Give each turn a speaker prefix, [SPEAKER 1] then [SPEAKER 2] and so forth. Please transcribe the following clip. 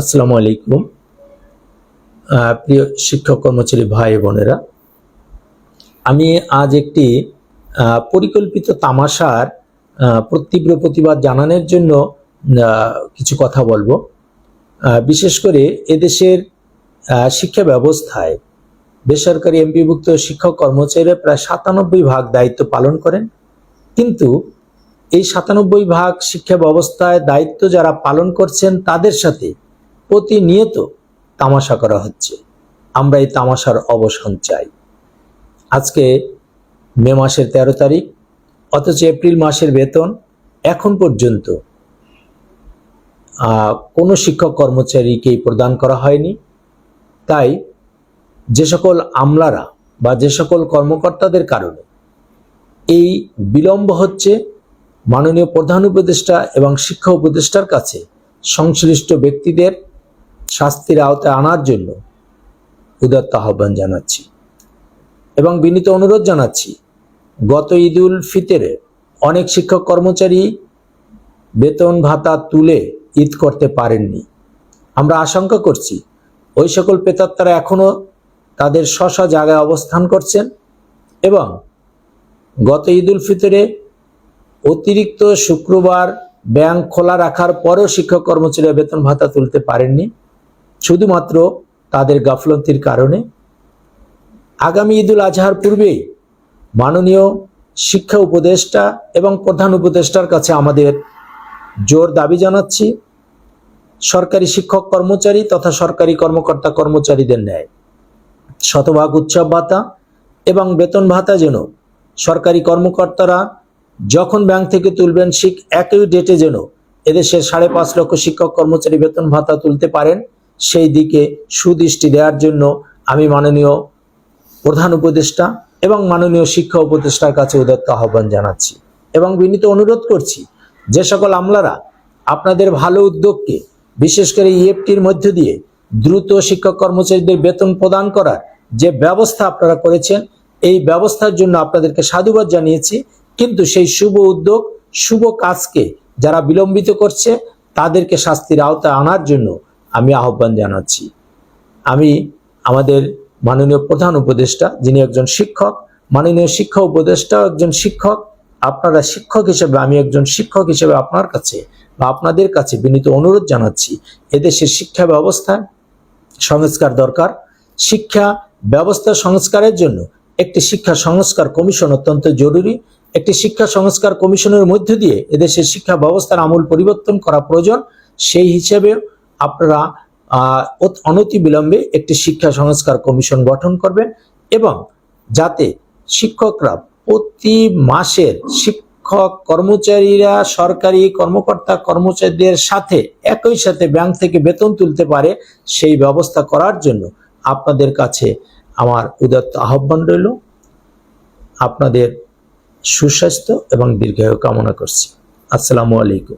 [SPEAKER 1] আসসালামু আলাইকুম। প্রিয় শিক্ষক কর্মচারী ভাই বোনেরা আমি আজ একটি পরিকল্পিত তামাশার আহ, তীব্র প্রতিবাদ জানানোর জন্য কিছু কথা বলব। বিশেষ করে এদেশের শিক্ষা ব্যবস্থায় বেসরকারি এমপিভুক্ত শিক্ষক কর্মচারীরা প্রায় সাতানব্বই ভাগ দায়িত্ব পালন করেন। কিন্তু এই সাতানব্বই ভাগ শিক্ষা ব্যবস্থায় দায়িত্ব যারা পালন করছেন তাদের সাথে প্রতিনিয়ত তামাশা করা হচ্ছে। আমরা এই তামাশার অবসান চাই। আজকে মে মাসের তেরো তারিখ, অথচ এপ্রিল মাসের বেতন এখন পর্যন্ত কোনো শিক্ষক কর্মচারীকেই প্রদান করা হয়নি। তাই যে সকল আমলারা বা যে সকল কর্মকর্তাদের কারণে এই বিলম্ব হচ্ছে, মাননীয় প্রধান উপদেষ্টা এবং শিক্ষা উপদেষ্টার কাছে সংশ্লিষ্ট ব্যক্তিদের শাস্তির আওতায় আনার জন্য উদাত্ত আহ্বান জানাচ্ছি এবং বিনীত অনুরোধ জানাচ্ছি, গত ঈদুল ফিতরে অনেক শিক্ষক কর্মচারী বেতন ভাতা তুলে ঈদ করতে পারেননি। আমরা আশঙ্কা করছি, ওই সকল পেতাত্তারা এখনও তাদের স্ব জায়গায় অবস্থান করছেন এবং গত ঈদুল ফিতরে অতিরিক্ত শুক্রবার ব্যাংক খোলা রাখার পরেও শিক্ষক কর্মচারীরা বেতন ভাতা তুলতে পারেননি। শুধুমাত্র তাদের গাফলতির কারণে। আগামী ঈদুল আজহার পূর্বেই মাননীয় শিক্ষা উপদেষ্টা এবং প্রধান উপদেষ্টার কাছে আমাদের জোর দাবি জানাচ্ছি, সরকারি শিক্ষক কর্মচারী তথা সরকারি কর্মকর্তা কর্মচারীদের ন্যায়। শতভাগ উৎসব ভাতা এবং বেতন ভাতা যেন সরকারি কর্মকর্তারা যখন ব্যাংক থেকে তুলবেন শিখ একই ডেটে যেন এদেশের সাড়ে পাঁচ লক্ষ শিক্ষক কর্মচারী বেতন ভাতা তুলতে পারেন। সেই দিকে সুদৃষ্টি দেওয়ার জন্য আমি মাননীয় প্রধান উপদেষ্টা এবং মাননীয় শিক্ষা উপদেষ্টার কাছে উদত্ত আহ্বান জানাচ্ছি এবং বিনীত অনুরোধ করছি যে সকল আমলারা আপনাদের ভালো উদ্যোগকে, বিশেষ করে ইএফটির মধ্য দিয়ে দ্রুত শিক্ষক কর্মচারীদের বেতন প্রদান করার যে ব্যবস্থা আপনারা করেছেন, এই ব্যবস্থার জন্য আপনাদেরকে সাধুবাদ জানিয়েছি। কিন্তু সেই শুভ উদ্যোগ, শুভ কাজকে যারা বিলম্বিত করছে, তাদেরকে শাস্তির আওতায় আনার জন্য আমি আহ্বান জানাচ্ছি। আমি আমাদের মাননীয় প্রধান উপদেষ্টা, যিনি একজন শিক্ষক, মাননীয় শিক্ষা উপদেষ্টা একজন শিক্ষক, আপনারা শিক্ষক হিসেবে, আমি একজন শিক্ষক হিসেবে আপনার কাছে বা আপনাদের কাছে বিনীত অনুরোধ জানাচ্ছি, এদেশের শিক্ষা ব্যবস্থায় সংস্কার দরকার। শিক্ষা ব্যবস্থা সংস্কারের জন্য একটি শিক্ষা সংস্কার কমিশন অত্যন্ত জরুরি। একটি শিক্ষা সংস্কার কমিশনের মধ্য দিয়ে এদেশের শিক্ষা ব্যবস্থার আমূল পরিবর্তন করা প্রয়োজন। সেই হিসেবে আপনারা আহ, অত- অনতি বিলম্বে একটি শিক্ষা সংস্কার কমিশন গঠন করবেন এবং যাতে শিক্ষকরা প্রতি মাসের শিক্ষক কর্মচারীরা সরকারি কর্মকর্তা কর্মচারীদের সাথে একই সাথে ব্যাংক থেকে বেতন তুলতে পারে সেই ব্যবস্থা করার জন্য আপনাদের কাছে আমার উদাত্ত আহ্বান রইল। আপনাদের সুস্বাস্থ্য এবং দীর্ঘায়ু কামনা করছি। আসসালামু আলাইকুম।